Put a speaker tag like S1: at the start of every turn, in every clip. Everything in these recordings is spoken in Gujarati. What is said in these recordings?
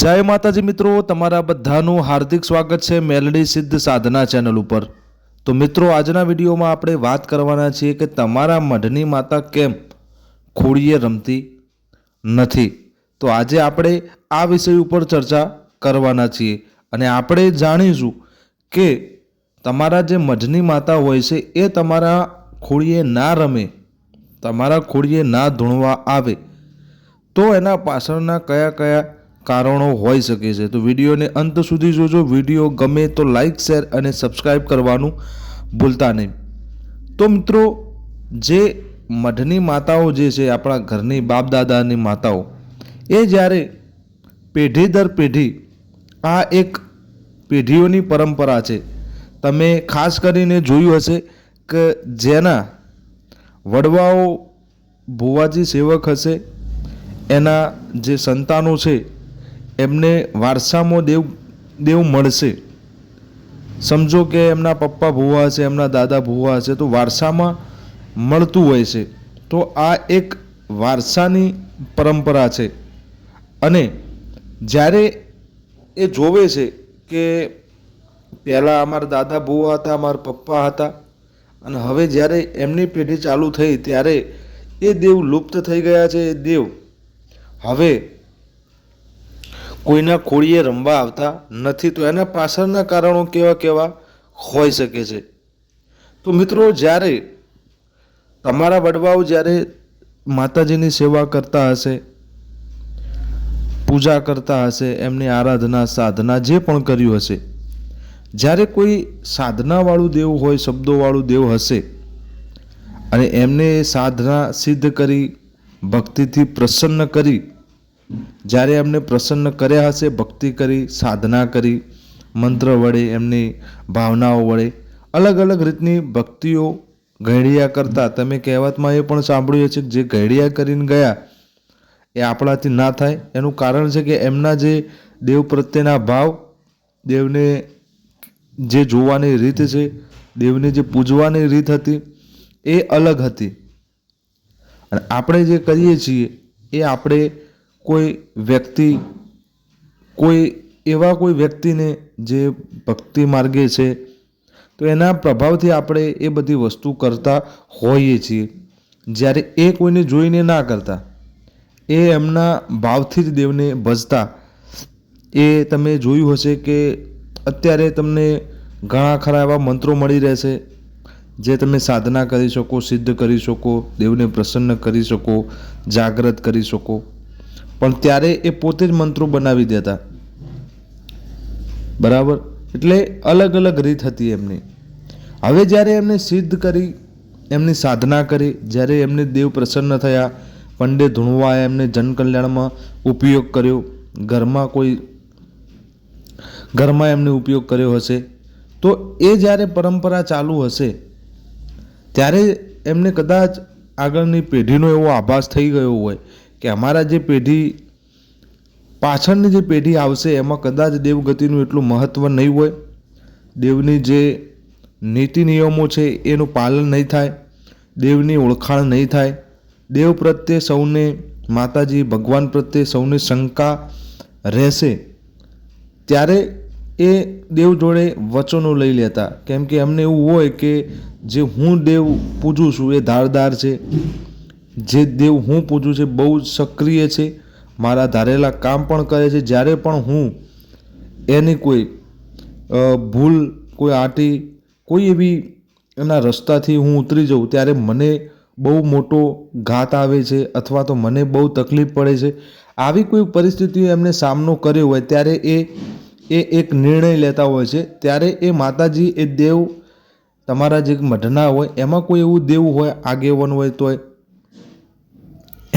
S1: જય માતાજી મિત્રો, તમારા બધાનું હાર્દિક સ્વાગત છે મેલડી સિદ્ધ સાધના ચેનલ ઉપર. તો મિત્રો, આજના વિડીયોમાં આપણે વાત કરવાના છીએ કે તમારા મઢની માતા કેમ ખોડીએ રમતી નથી? તો આજે આપણે આ વિષય ઉપર ચર્ચા કરવાના છીએ અને આપણે જાણીશું કે તમારા જે મઢની માતા હોય છે, એ તમારા ખોડીએ ના રમે, તમારા ખોડીએ ના ધૂણવા આવે. તો એના પાછળના કયા કયા કારણો હોઈ શકે છે. તો વિડીયોને અંત સુધી જોજો. વીડિયો ગમે તો લાઈક શેર અને સબસ્ક્રાઈબ કરવાનું ભૂલતા નહીં. તો મિત્રો, જે મઢની માતાઓ જે છે, આપણા ઘરની બાપ દાદાની માતાઓ, એ જ્યારે પેઢી દર પેઢી આ એક પેઢીઓની પરંપરા છે. તમે ખાસ કરીને જોયું હશે કે જેના વડવાઓ ભુવાજી સેવક હશે, એના જે સંતાનો છે એમને વારસામાં દેવ દેવ મળશે. સમજો કે એમના પપ્પા ભુવા હશે એમના દાદા ભુવા હશે તો વારસામાં મળતું હોય છે. તો આ એક વારસાની પરંપરા છે. અને જ્યારે એ જોવે છે કે પહેલાં અમારા દાદા ભુવા હતા, અમારા પપ્પા હતા, અને હવે જ્યારે એમની પેઢી ચાલુ થઈ, ત્યારે એ દેવ લુપ્ત થઈ ગયા છે, એ દેવ. હવે કોઈના કોળીએ રમવા આવતા નથી, તો એના પાછળના કારણો કેવા કેવા હોઈ શકે છે. તો મિત્રો, જ્યારે તમારા વડવાઓ જ્યારે માતાજીની સેવા કરતા હશે, પૂજા કરતા હશે, એમની આરાધના, સાધના જે પણ કર્યું હશે, જ્યારે કોઈ સાધનાવાળું દેવ હોય, શબ્દોવાળું દેવ હશે, અને એમને સાધના સિદ્ધ કરી, ભક્તિથી પ્રસન્ન કરી જ્યારે એમને પ્રસન્ન કર્યા હશે, ભક્તિ કરી, સાધના કરી, મંત્ર વડે, એમની ભાવનાઓ વડે, અલગ અલગ રીતની ભક્તિઓ ઘડિયા કરતા, તમે કહેવતમાં એ પણ સાંભળ્યું છે કે જે ઘડિયા કરીને ગયા, એ આપણાથી ના થાય. એનું કારણ છે કે એમના જે દેવ પ્રત્યેના ભાવ, દેવને જે જોવાની રીત છે, દેવને જે પૂજવાની રીત હતી, એ અલગ હતી. અને આપણે જે કરીએ છીએ, એ આપણે કોઈ વ્યક્તિ, કોઈ એવા કોઈ વ્યક્તિને જે ભક્તિ માર્ગે છે, તો એના પ્રભાવથી આપણે એ બધી વસ્તુ કરતા હોઈએ છીએ. જ્યારે એ કોઈને જોઈને ના કરતા, એ એમના ભાવથી જ દેવને ભજતા, એ તમે જોયું હશે કે અત્યારે તમને ઘણા ખરા એવા મંત્રો મળી રહેશે, જે તમે સાધના કરી શકો, સિદ્ધ કરી શકો, દેવને પ્રસન્ન કરી શકો, જાગ્રત કરી શકો. પણ ત્યારે એ પોતે જ મંત્રો બનાવી દેતા. બરાબર? એટલે અલગ અલગ રીત હતી એમની. હવે જ્યારે એમને સિદ્ધ કરી, એમની સાધના કરી, જ્યારે એમને દેવ પ્રસન્ન થયા પંડે ધૂણવા એમને જનકલ્યાણમાં ઉપયોગ કર્યો, ઘરમાં કોઈ, ઘરમાં એમને ઉપયોગ કર્યો હશે, તો એ જ્યારે પરંપરા ચાલુ હશે, ત્યારે એમને કદાચ આગળની પેઢીનો એવો આભાસ થઈ ગયો હોય કે અમારા જે પેઢી પાછળની જે પેઢી આવશે, એમાં કદાચ દેવગતિનું એટલું મહત્ત્વ નહીં હોય. દેવની જે નીતિ નિયમો છે, એનું પાલન નહીં થાય. દેવની ઓળખાણ નહીં થાય. દેવ પ્રત્યે સૌને માતાજી, ભગવાન પ્રત્યે સૌને શંકા રહેશે. ત્યારે એ દેવ જોડે વચનો લઈ લેતા. કેમ કે એમને એવું હોય કે જે હું દેવ પૂજું છું, એ ધારદાર છે. જે દેવ હું પૂજું છે, બહુ જ સક્રિય છે, મારા ધારેલા કામ પણ કરે છે, જ્યારે પણ હું એની કોઈ ભૂલ, કોઈ આટી, કોઈ એવી એના રસ્તાથી હું ઉતરી જાઉં, ત્યારે મને બહુ મોટો ઘાત આવે છે અથવા તો મને બહુ તકલીફ પડે છે. આવી કોઈ પરિસ્થિતિઓ એમને સામનો કર્યો હોય, ત્યારે એ એ એક નિર્ણય લેતા હોય છે. ત્યારે એ માતાજી, એ દેવ, તમારા જે મઢના હોય, એમાં કોઈ એવું દેવ હોય, આગેવન હોય તોય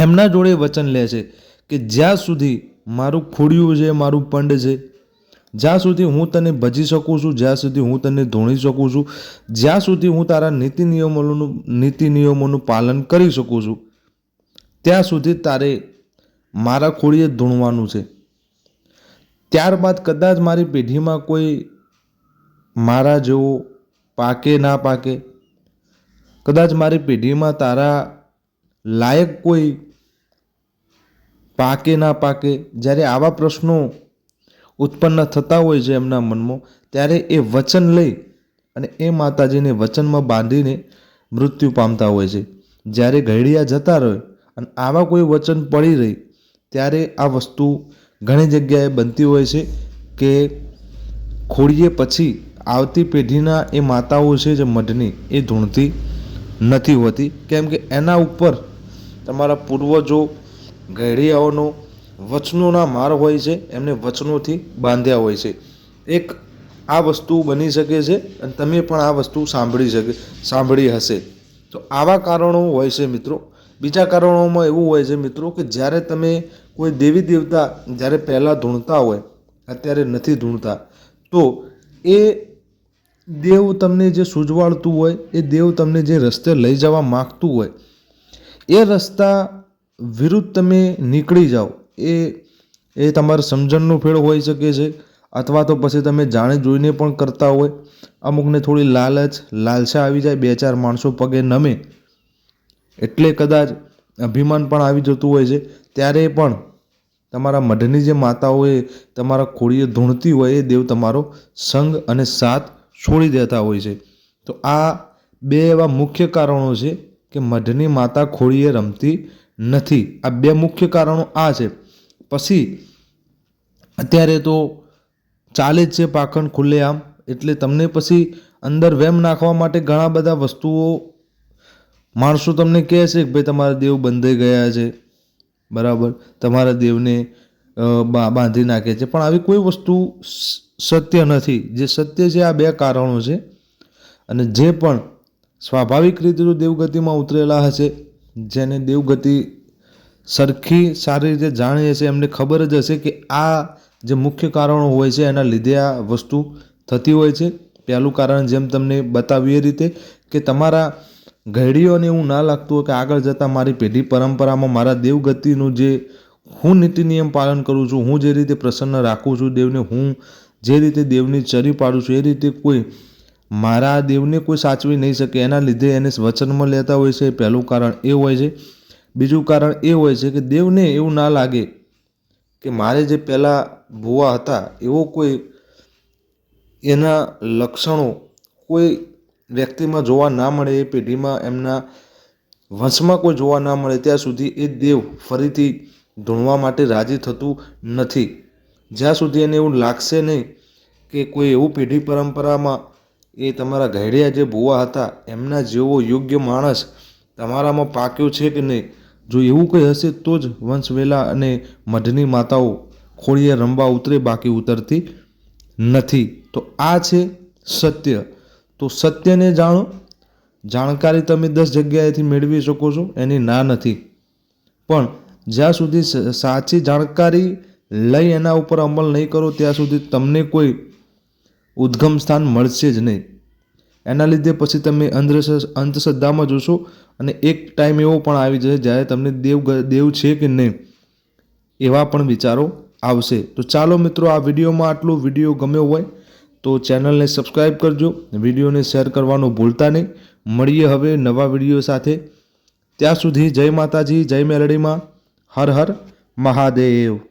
S1: એમના જોડે વચન લે છે કે જ્યાં સુધી મારું ખોડિયું છે, મારું પંડ છે, જ્યાં સુધી હું તને ભજી શકું છું, જ્યાં સુધી હું તને ધોણી શકું છું, જ્યાં સુધી હું તારા નીતિ નિયમોનું નીતિ નિયમોનું પાલન કરી શકું છું, ત્યાં સુધી તારે મારા ખોળીએ ધૂણવાનું છે. ત્યારબાદ કદાચ મારી પેઢીમાં કોઈ મારા જેવો પાકે ના પાકે, કદાચ મારી પેઢીમાં તારા લાયક કોઈ પાકે ના પાકે જ્યારે આવા પ્રશ્નો ઉત્પન્ન થતા હોય છે એમના મનમાં, ત્યારે એ વચન લઈ અને એ માતાજીને વચનમાં બાંધીને મૃત્યુ પામતા હોય છે. જ્યારે ઘડિયા જતા રહે અને આવા કોઈ વચન પડી રહી, ત્યારે આ વસ્તુ ઘણી જગ્યાએ બનતી હોય છે કે ખોડીએ પછી આવતી પેઢીના એ માતાઓ છે જે મઢની, એ ધૂણતી નથી હોતી. કેમ કે એના ઉપર તમારા પૂર્વજો ઘડિયાઓનો વચનોના માર હોય છે, એમને વચનોથી બાંધ્યા હોય છે. એક આ વસ્તુ બની શકે છે અને તમે પણ આ વસ્તુ સાંભળી શકે, સાંભળી હશે. તો આવા કારણો હોય છે મિત્રો. બીજા કારણોમાં એવું હોય છે મિત્રો કે જ્યારે તમે કોઈ દેવી દેવતા જ્યારે પહેલાં ધૂણતા હોય, અત્યારે નથી ધૂણતા, તો એ દેવ તમને જે સૂઝવાડતું હોય, એ દેવ તમને જે રસ્તે લઈ જવા માગતું હોય, એ રસ્તા વિરુદ્ધ તમે નીકળી જાઓ, એ એ તમારા સમજણનો ફેળ હોઈ શકે છે. અથવા તો પછી તમે જાણે જોઈને પણ કરતા હોય. અમુકને થોડી લાલચ, લાલસા આવી જાય, બે ચાર માણસો પગે નમે. એટલે કદાચ અભિમાન પણ આવી જતું હોય છે. ત્યારે પણ તમારા મઢની જે માતાઓ એ તમારા ખોડીએ ધૂણતી હોય, એ દેવ તમારો સંગ અને સાથ છોડી દેતા હોય છે. તો આ બે એવા મુખ્ય કારણો છે કે મઢની માતા ખોડીએ રમતી નથી. આ બે મુખ્ય કારણો આ છે. પછી, અત્યારે તો ચાલે જ છે પાખંડ ખુલ્લેઆમ એટલે તમને પછી અંદર વેમ નાખવા માટે ઘણા બધા વસ્તુઓ માણસો તમને કહે છે કે ભાઈ તમારા દેવ બંધાઈ ગયા છે. બરાબર? તમારા દેવને બાંધી નાખે છે. પણ આવી કોઈ વસ્તુ સત્ય નથી. જે સત્ય છે આ બે કારણો છે. અને જે પણ સ્વાભાવિક રીતે જો દેવગતિમાં ઉતરેલા હશે જેને દેવગતિ સરખી સારી રીતે જાણીએ છીએ, એમને ખબર જ હશે કે આ જે મુખ્ય કારણો હોય છે, એના લીધે આ વસ્તુ થતી હોય છે. પહેલું કારણ જેમ તમને બતાવ્યું એ રીતે કે તમારા ઘડીઓને એવું ના લાગતું હોય કે આગળ જતાં મારી પેઢી પરંપરામાં મારા દેવગતિનું જે હું નીતિ નિયમ પાલન કરું છું, હું જે રીતે પ્રસન્ન રાખું છું, દેવને હું જે રીતે દેવની ચરી પાડું છું, એ રીતે કોઈ મારા દેવને કોઈ સાચવી નહીં શકે, એના લીધે એને વચનમાં લેતા હોય છે. પહેલું કારણ એ હોય છે. બીજું કારણ એ હોય છે કે દેવને એવું ના લાગે કે મારે જે પહેલાં ભુવા હતા, એવો કોઈ એના લક્ષણો કોઈ વ્યક્તિમાં જોવા ના મળે, એ પેઢીમાં એમના વંશમાં કોઈ જોવા ના મળે, ત્યાં સુધી એ દેવ ફરીથી ધૂણવા માટે રાજી થતું નથી. જ્યાં સુધી એને એવું લાગશે નહીં કે કોઈ એવું પેઢી પરંપરામાં એ તમારા ઘડિયા જે બુવા હતા, એમના જેવો યોગ્ય માણસ તમારામાં પાક્યો છે કે નહીં? જો એવું કંઈ હશે તો જ વંશવેલા અને મઢની માતાઓ ખોળીએ રમવા ઉતરે, બાકી ઉતરતી નથી. તો આ છે સત્ય. તો સત્યને જાણો. જાણકારી તમે દસ જગ્યાએથી મેળવી શકો છો, એની ના નથી. પણ જ્યાં સુધી સાચી જાણકારી લઈ એના ઉપર અમલ નહીં કરો, ત્યાં સુધી તમને કોઈ ઉદ્ગમ સ્થાન મળશે જ નહીં. એના લીધે પછી તમે અંધ અંધશ્રદ્ધામાં જોશો અને એક ટાઈમ એવો પણ આવી જશે જ્યારે તમને દેવ દેવ છે કે નહીં એવા પણ વિચારો આવશે. તો ચાલો મિત્રો, આ વિડીયોમાં આટલું વીડિયો ગમ્યો હોય તો ચેનલને સબસ્ક્રાઈબ કરજો. વિડીયોને શેર કરવાનું ભૂલતા નહીં. મળીએ હવે નવા વીડિયો સાથે. ત્યાં સુધી જય માતાજી, જય મેલડીમાં. હર હર મહાદેવ.